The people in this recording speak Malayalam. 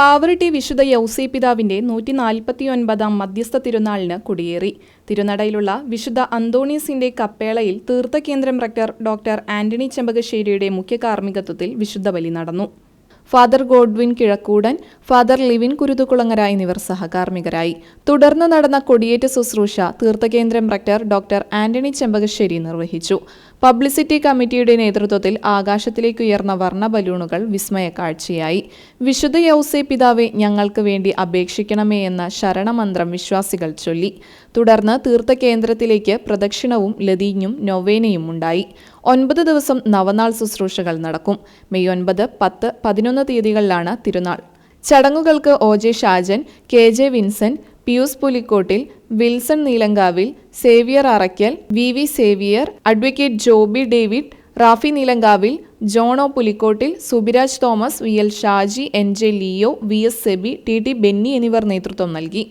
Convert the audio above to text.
പാവറട്ടി വിശുദ്ധ യൗസേ പിതാവിന്റെ നൂറ്റി നാൽപ്പത്തിയൊൻപതാം മധ്യസ്ഥ തിരുനാളിന് കൊടിയേറി. തിരുനടയിലുള്ള വിശുദ്ധ അന്തോണീസിന്റെ കപ്പേളയിൽ തീർത്ഥകേന്ദ്രം റക്ടർ ഡോക്ടർ ആന്റണി ചെമ്പകശ്ശേരിയുടെ മുഖ്യ കാർമ്മികത്വത്തിൽ വിശുദ്ധ ബലി നടന്നു. ഫാദർ ഗോഡ്വിൻ കിഴക്കൂടൻ ഫാദർ ലിവിൻ കുരുതുകുളങ്ങര എന്നിവർ സഹകാർമ്മികരായി. തുടർന്ന് നടന്ന കൊടിയേറ്റ് ശുശ്രൂഷ തീർത്ഥകേന്ദ്രം റക്ടർ ഡോക്ടർ ആന്റണി ചെമ്പകശ്ശേരി നിർവഹിച്ചു. പബ്ലിസിറ്റി കമ്മിറ്റിയുടെ നേതൃത്വത്തിൽ ആകാശത്തിലേക്ക് ഉയർന്ന വർണ ബലൂണുകൾ വിസ്മയ കാഴ്ചയായി. വിശുദ്ധ യൗസെ പിതാവെ ഞങ്ങൾക്ക് വേണ്ടി അപേക്ഷിക്കണമേ എന്ന ശരണമന്ത്രം വിശ്വാസികൾ ചൊല്ലി. തുടർന്ന് തീർത്ഥകേന്ദ്രത്തിലേക്ക് പ്രദക്ഷിണവും ലതീഞ്ഞും നൊവേനയും ഉണ്ടായി. ഒൻപത് ദിവസം നവനാൾ ശുശ്രൂഷകൾ നടക്കും. മെയ് ഒൻപത് പത്ത് പതിനൊന്ന് തീയതികളിലാണ് തിരുനാൾ. ചടങ്ങുകൾക്ക് O J Shajan K J Vincent Pius Pulikkottil Wilson Neelankavil Xavier Arakkal V V Xavier advocate Joby David Rafi Neelankavil ജോണോ Pulikkottil Subiraj Thomas V L Shaji N J Leo V S Seby T T Benny എന്നിവർ നേതൃത്വം നൽകി.